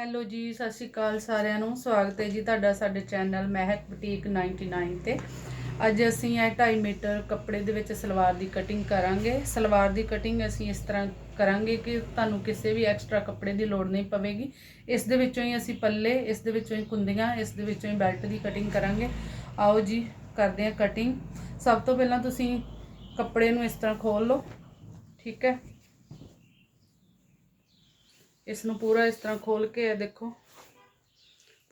Hello ਜੀ, ਸਤਿ ਸ਼੍ਰੀ ਅਕਾਲ ਸਾਰਿਆਂ ਨੂੰ। ਸਵਾਗਤ ਹੈ ਜੀ ਤੁਹਾਡਾ ਸਾਡੇ ਚੈਨਲ ਮਹਿਕ ਬੁਟੀਕ 99 ਤੇ। ਅੱਜ ਅਸੀਂ ਇਹ 2.5 ਮੀਟਰ ਕੱਪੜੇ ਦੇ ਵਿੱਚ ਸਲਵਾਰ ਦੀ ਕਟਿੰਗ ਕਰਾਂਗੇ। ਸਲਵਾਰ ਦੀ ਕਟਿੰਗ ਅਸੀਂ ਇਸ ਤਰ੍ਹਾਂ ਕਰਾਂਗੇ ਕਿ ਤੁਹਾਨੂੰ ਕਿਸੇ ਵੀ ਐਕਸਟਰਾ ਕੱਪੜੇ ਦੀ ਲੋੜ ਨਹੀਂ ਪਵੇਗੀ। ਇਸ ਦੇ ਵਿੱਚੋਂ ਹੀ ਅਸੀਂ ਪੱਲੇ, ਇਸ ਦੇ ਵਿੱਚੋਂ ਹੀ ਕੁੰਦੀਆਂ, ਇਸ ਦੇ ਵਿੱਚੋਂ ਹੀ ਬੈਲਟ ਦੀ ਕਟਿੰਗ ਕਰਾਂਗੇ। ਆਓ ਜੀ, ਕਰਦੇ ਹਾਂ ਕਟਿੰਗ ਸਭ ਤੋਂ ਪਹਿਲਾਂ ਤੁਸੀਂ ਕੱਪੜੇ ਨੂੰ ਇਸ ਤਰ੍ਹਾਂ ਖੋਲ ਲਓ। ਠੀਕ ਹੈ। ਇਸ ਨੂੰ ਪੂਰਾ ਇਸ ਤਰ੍ਹਾਂ ਖੋਲ ਕੇ ਇਹ ਦੇਖੋ।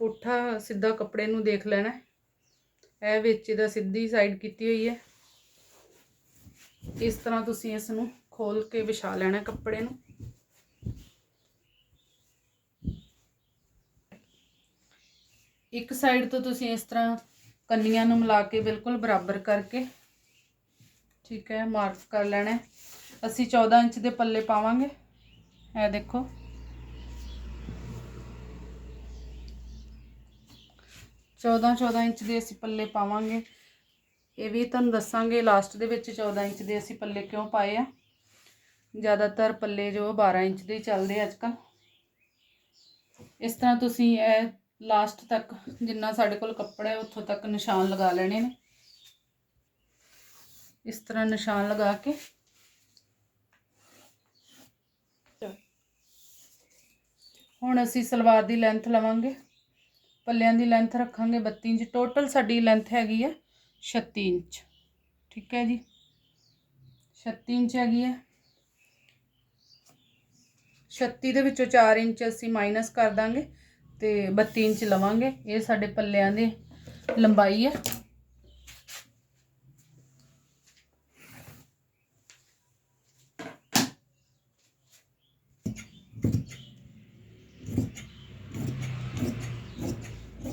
ਪੁੱਠਾ ਸਿੱਧਾ ਕੱਪੜੇ ਨੂੰ ਦੇਖ ਲੈਣਾ। ਇਹ ਵਿੱਚ ਇਹਦਾ ਸਿੱਧੀ ਸਾਈਡ ਕੀਤੀ ਹੋਈ ਹੈ। ਇਸ ਤਰ੍ਹਾਂ ਤੁਸੀਂ ਇਸ ਨੂੰ ਖੋਲ ਕੇ ਵਿਛਾ ਲੈਣਾ ਕੱਪੜੇ ਨੂੰ। ਇੱਕ ਸਾਈਡ ਤੋਂ ਤੁਸੀਂ ਇਸ ਤਰ੍ਹਾਂ ਕੰਨੀਆਂ ਨੂੰ ਮਿਲਾ ਕੇ ਬਿਲਕੁਲ ਬਰਾਬਰ ਕਰਕੇ, ਠੀਕ ਹੈ ਮਾਰਕ ਕਰ ਲੈਣਾ। ਅਸੀਂ 14 ਇੰਚ ਦੇ ਪੱਲੇ ਪਾਵਾਂਗੇ। ਇਹ ਦੇਖੋ। ਚੌਦਾਂ ਚੌਦਾਂ ਇੰਚ ਦੇ ਅਸੀਂ ਪੱਲੇ ਪਾਵਾਂਗੇ। ਇਹ ਵੀ ਤੁਹਾਨੂੰ ਦੱਸਾਂਗੇ ਲਾਸਟ ਦੇ ਵਿੱਚ 14 ਇੰਚ ਦੇ ਅਸੀਂ ਪੱਲੇ ਕਿਉਂ ਪਾਏ ਆ। ਜ਼ਿਆਦਾਤਰ ਪੱਲੇ ਜੋ 12 ਇੰਚ ਦੇ ਹੀ ਚੱਲਦੇ ਅੱਜ ਕੱਲ ਇਸ ਤਰ੍ਹਾਂ ਤੁਸੀਂ ਇਹ ਲਾਸਟ ਤੱਕ ਜਿੰਨਾ ਸਾਡੇ ਕੋਲ ਕੱਪੜਾ ਹੈ, ਉੱਥੋਂ ਤੱਕ ਨਿਸ਼ਾਨ ਲਗਾ ਲੈਣੇ ਨੇ। ਇਸ ਤਰ੍ਹਾਂ ਨਿਸ਼ਾਨ ਲਗਾ ਕੇ। ਹੁਣ ਅਸੀਂ ਸਲਵਾਰ ਦੀ ਲੈਂਥ ਲਵਾਂਗੇ। ਪੱਲਿਆਂ ਦੀ ਲੈਂਥ ਰੱਖਾਂਗੇ 32 ਇੰਚ। ਟੋਟਲ ਸਾਡੀ ਲੈਂਥ ਹੈਗੀ ਹੈ 36 ਇੰਚ। ਠੀਕ ਹੈ ਜੀ? 36 ਇੰਚ ਹੈਗੀ ਹੈ 36 ਦੇ ਵਿੱਚੋਂ 4 ਇੰਚ ਅਸੀਂ ਮਾਈਨਸ ਕਰ ਦਾਂਗੇ ਤੇ 32 ਇੰਚ ਲਵਾਂਗੇ। ਇਹ ਸਾਡੇ ਪੱਲਿਆਂ ਦੀ ਲੰਬਾਈ ਹੈ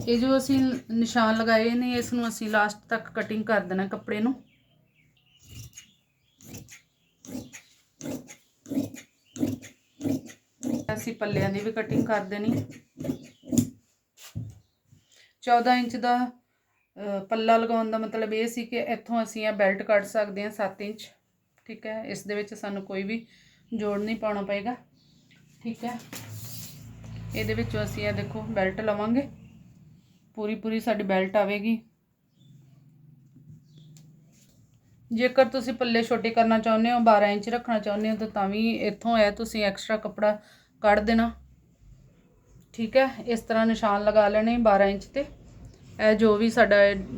ਇਹ ਜੋ ਅਸੀਂ ਨਿਸ਼ਾਨ ਲਗਾਏ ਨੇ ਇਸ ਨੂੰ ਅਸੀਂ ਲਾਸਟ ਤੱਕ ਕਟਿੰਗ ਕਰ ਦੇਣਾ ਕੱਪੜੇ ਨੂੰ। ਅਸੀਂ ਪੱਲਿਆਂ ਦੀ ਵੀ ਕਟਿੰਗ ਕਰ ਦੇਣੀ। 14 ਇੰਚ ਦਾ ਪੱਲਾ ਲਗਾਉਣ ਦਾ ਮਤਲਬ ਇਹ ਸੀ ਕਿ ਇੱਥੋਂ ਅਸੀਂ ਇਹ ਬੈਲਟ ਕੱਢ ਸਕਦੇ ਹਾਂ 7 ਇੰਚ। ਠੀਕ ਹੈ, ਇਸ ਦੇ ਵਿੱਚ ਸਾਨੂੰ ਕੋਈ ਵੀ ਜੋੜ ਨਹੀਂ ਪਾਉਣਾ ਪਏਗਾ। ਠੀਕ ਹੈ, ਇਹਦੇ ਵਿੱਚੋਂ ਅਸੀਂ ਇਹ ਦੇਖੋ ਬੈਲਟ ਲਵਾਂਗੇ। ਪੂਰੀ ਪੂਰੀ ਸਾਡੀ ਬੈਲਟ ਆਵੇਗੀ। ਜੇਕਰ ਤੁਸੀਂ ਪੱਲੇ ਛੋਟੇ ਕਰਨਾ ਚਾਹੁੰਦੇ ਹੋ 12 ਇੰਚ ਰੱਖਣਾ ਚਾਹੁੰਦੇ ਹੋ, ਤਾਂ ਤਾਂ ਵੀ ਇੱਥੋਂ ਹੈ ਤੁਸੀਂ ਐਕਸਟਰਾ ਕੱਪੜਾ ਕੱਢ ਦੇਣਾ। ਠੀਕ ਹੈ ਇਸ ਤਰ੍ਹਾਂ ਨਿਸ਼ਾਨ ਲਗਾ ਲੈਣੇ 12 ਇੰਚ ਤੇ। ਇਹ ਜੋ ਵੀ ਸਾਡਾ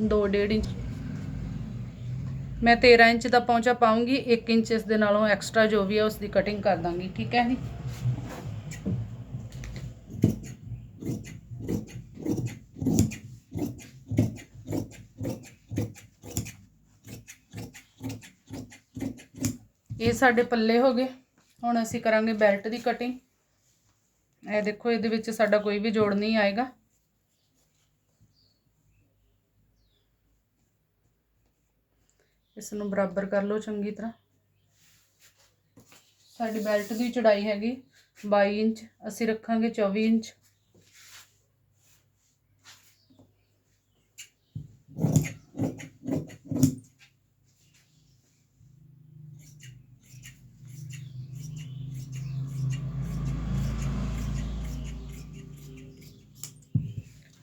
2 1.5 ਇੰਚ। ਮੈਂ 13 ਇੰਚ ਦਾ ਪਹੁੰਚਾ ਪਾਉਂਗੀ 1 ਇੰਚ ਇਸ ਦੇ ਨਾਲੋਂ ਐਕਸਟਰਾ ਜੋ ਵੀ ਹੈ ਉਸ ਦੀ ਕਟਿੰਗ ਕਰ ਦਾਂਗੀ। ਠੀਕ ਹੈ ਜੀ? ਇਹ ਸਾਡੇ ਪੱਲੇ ਹੋ ਗਏ। ਹੁਣ ਅਸੀਂ ਕਰਾਂਗੇ ਬੈਲਟ ਦੀ ਕਟਿੰਗ ਇਹ ਦੇਖੋ, ਇਹਦੇ ਵਿੱਚ ਸਾਡਾ ਕੋਈ ਵੀ ਜੋੜ ਨਹੀਂ ਆਏਗਾ। ਇਸ ਨੂੰ ਬਰਾਬਰ ਕਰ ਲਓ ਚੰਗੀ ਤਰ੍ਹਾਂ। ਸਾਡੀ ਬੈਲਟ ਦੀ ਚੌੜਾਈ ਹੈਗੀ 22 ਇੰਚ। ਅਸੀਂ ਰੱਖਾਂਗੇ 24 ਇੰਚ।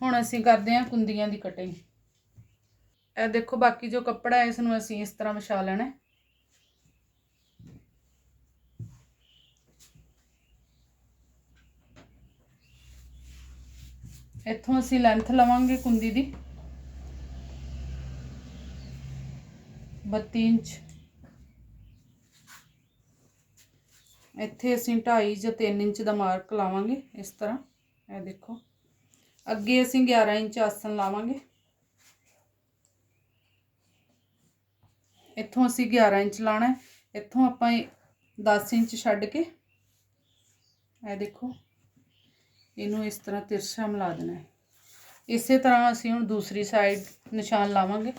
ਹੁਣ ਅਸੀਂ ਕਰਦੇ ਹਾਂ ਕੁੰਦੀਆਂ ਦੀ ਕਟਿੰਗ ਇਹ ਦੇਖੋ ਬਾਕੀ ਜੋ ਕੱਪੜਾ ਹੈ ਇਸ ਨੂੰ ਅਸੀਂ ਇਸ ਤਰ੍ਹਾਂ ਵਿਛਾ ਲੈਣਾ ਇੱਥੋਂ ਅਸੀਂ ਲੈਂਥ ਲਵਾਂਗੇ ਕੁੰਦੀ ਦੀ। 32 ਇੰਚ। ਇੱਥੇ ਅਸੀਂ 2.5 ਜਾਂ 3 ਇੰਚ ਦਾ ਮਾਰਕ ਲਾਵਾਂਗੇ ਇਸ ਤਰ੍ਹਾਂ। ਇਹ ਦੇਖੋ। ਅੱਗੇ ਅਸੀਂ 11 ਇੰਚ ਆਸਨ ਲਾਵਾਂਗੇ। ਇੱਥੋਂ ਅਸੀਂ 11 ਇੰਚ ਲਾਣਾ ਹੈ। ਇੱਥੋਂ ਆਪਾਂ 10 ਇੰਚ ਛੱਡ ਕੇ ਇਹ ਦੇਖੋ ਇਹਨੂੰ ਇਸ ਤਰ੍ਹਾਂ ਤਿਰਛਾ ਮਿਲਾ ਦੇਣਾ ਹੈ। ਇਸੇ ਤਰ੍ਹਾਂ ਅਸੀਂ ਹੁਣ ਦੂਸਰੀ ਸਾਈਡ ਨਿਸ਼ਾਨ ਲਾਵਾਂਗੇ।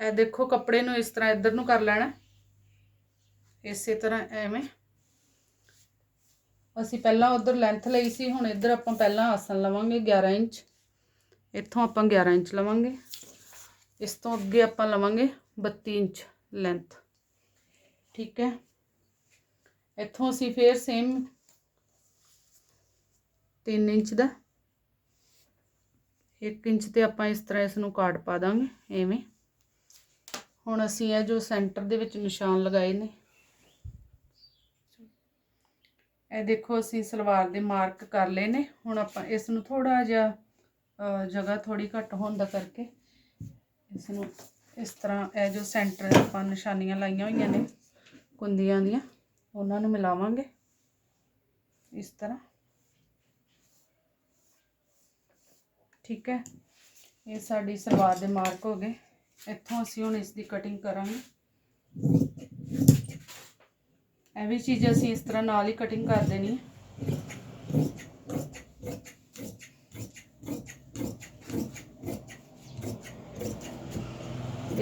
ਇਹ ਦੇਖੋ ਕੱਪੜੇ ਨੂੰ ਇਸ ਤਰ੍ਹਾਂ ਇੱਧਰ ਨੂੰ ਕਰ ਲੈਣਾ ਇਸੇ ਤਰ੍ਹਾਂ ਐਵੇਂ ਅਸੀਂ ਪਹਿਲਾਂ ਉਧਰ ਲੈਂਥ ਲਈ ਸੀ, ਹੁਣ ਇੱਧਰ ਆਪਾਂ ਪਹਿਲਾਂ ਆਸਨ ਲਵਾਂਗੇ 11 ਇੰਚ। ਇੱਥੋਂ ਆਪਾਂ 11 ਇੰਚ ਲਵਾਂਗੇ। ਇਸ ਤੋਂ ਅੱਗੇ ਆਪਾਂ ਲਵਾਂਗੇ 32 ਇੰਚ ਲੈਂਥ ਠੀਕ ਹੈ? ਇੱਥੋਂ ਅਸੀਂ ਫੇਰ ਸੇਮ 3 ਇੰਚ ਦਾ। 1 ਇੰਚ ਤੇ ਆਪਾਂ ਇਸ ਤਰ੍ਹਾਂ ਇਸ ਨੂੰ ਕਾਟ ਪਾ ਦਾਂਗੇ, ਐਵੇਂ। ਹੁਣ ਅਸੀਂ ਇਹ ਜੋ ਸੈਂਟਰ ਦੇ ਵਿੱਚ ਨਿਸ਼ਾਨ ਲਗਾਏ ਨੇ ਇਹ ਦੇਖੋ ਅਸੀਂ ਸਲਵਾਰ ਦੇ ਮਾਰਕ ਕਰ ਲਏ ਨੇ। ਹੁਣ ਆਪਾਂ ਇਸ ਨੂੰ ਥੋੜਾ ਜਿਹਾ ਜਗ੍ਹਾ ਥੋੜੀ ਘੱਟ ਹੋਣ ਦਾ ਕਰਕੇ ਇਸ ਨੂੰ ਇਸ ਤਰ੍ਹਾਂ ਇਹ ਜੋ ਸੈਂਟਰ ਆਪਾਂ ਨਿਸ਼ਾਨੀਆਂ ਲਾਈਆਂ ਹੋਈਆਂ ਨੇ ਕੁੰਦੀਆਂ ਦੀਆਂ, ਉਹਨਾਂ ਨੂੰ ਮਿਲਾਵਾਂਗੇ। ਇਸ ਤਰ੍ਹਾਂ। ਠੀਕ ਹੈ। ਇਹ ਸਾਡੀ ਸਲਵਾਰ ਦੇ ਮਾਰਕ ਹੋ ਗਏ। ਇੱਥੋਂ ਅਸੀਂ ਹੁਣ ਇਸ ਦੀ ਕਟਿੰਗ ਕਰਾਂਗੇ। ਇਹ ਵੀ ਚੀਜ਼ ਅਸੀਂ ਇਸ ਤਰ੍ਹਾਂ ਨਾਲ ਹੀ ਕਟਿੰਗ ਕਰ ਦੇਣੀ ਹੈ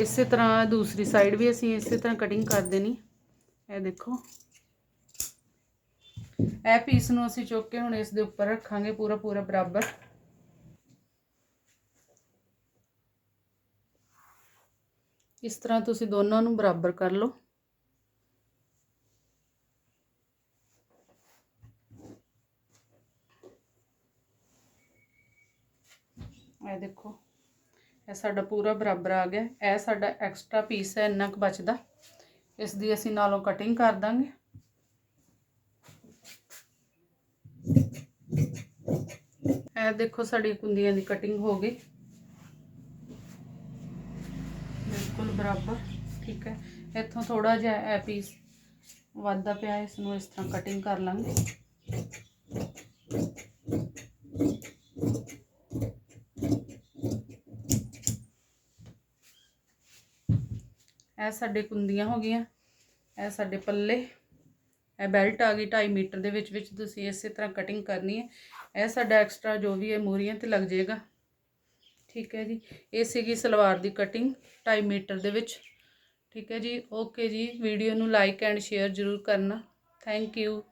ਇਸੇ ਤਰ੍ਹਾਂ ਦੂਸਰੀ ਸਾਈਡ ਵੀ ਅਸੀਂ ਇਸੇ ਤਰ੍ਹਾਂ ਕਟਿੰਗ ਕਰ ਦੇਣੀ ਇਹ ਦੇਖੋ। ਇਹ ਪੀਸ ਨੂੰ ਅਸੀਂ ਚੁੱਕ ਕੇ ਹੁਣ ਇਸ ਦੇ ਉੱਪਰ ਰੱਖਾਂਗੇ ਪੂਰਾ ਪੂਰਾ ਬਰਾਬਰ। ਇਸ ਤਰ੍ਹਾਂ ਤੁਸੀਂ ਦੋਨਾਂ ਨੂੰ ਬਰਾਬਰ ਕਰ ਲਓ। ਦੇਖੋ। ਇਹ ਸਾਡਾ ਪੂਰਾ ਬਰਾਬਰ ਆ ਗਿਆ। ਇਹ ਸਾਡਾ ਐਕਸਟਰਾ ਪੀਸ ਹੈ, ਇੰਨਾ ਕੁ ਬਚਦਾ। ਇਸ ਦੀ ਅਸੀਂ ਨਾਲੋਂ ਕਟਿੰਗ ਕਰ ਦਾਂਗੇ। ਇਹ ਦੇਖੋ ਸਾਡੀ ਕੁੰਦੀਆਂ ਦੀ ਕਟਿੰਗ ਹੋ ਗਈ। ਬਿਲਕੁਲ ਬਰਾਬਰ, ਠੀਕ ਹੈ। ਇੱਥੋਂ ਥੋੜਾ ਜਿਹਾ ਇਹ ਪੀਸ ਵੱਧਦਾ ਪਿਆ, ਇਸ ਨੂੰ ਇਸ ਤਰ੍ਹਾਂ ਕਟਿੰਗ ਕਰ ਲਾਂਗੇ। ਇਹ ਸਾਡੇ ਕੁੰਦੀਆਂ ਹੋ ਗਈਆਂ, ਇਹ ਸਾਡੇ ਪੱਲੇ, ਇਹ ਬੈਲਟ ਆ ਗਈ 2.5 ਮੀਟਰ ਦੇ ਵਿੱਚ ਵਿੱਚ ਤੁਸੀਂ ਇਸੇ ਤਰ੍ਹਾਂ ਕਟਿੰਗ ਕਰਨੀ ਹੈ। ਇਹ ਸਾਡਾ ਐਕਸਟਰਾ ਜੋ ਵੀ ਹੈ ਮੂਰੀਆਂ ਤੇ ਲੱਗ ਜਾਏਗਾ। ਠੀਕ ਹੈ ਜੀ, ਇਹ ਸੀਗੀ ਸਲਵਾਰ ਦੀ ਕਟਿੰਗ 2.5 ਮੀਟਰ ਦੇ ਵਿੱਚ। ਠੀਕ ਹੈ ਜੀ ਓਕੇ ਜੀ ਵੀਡੀਓ ਨੂੰ ਲਾਈਕ ਐਂਡ ਸ਼ੇਅਰ ਜ਼ਰੂਰ ਕਰਨਾ। Thank you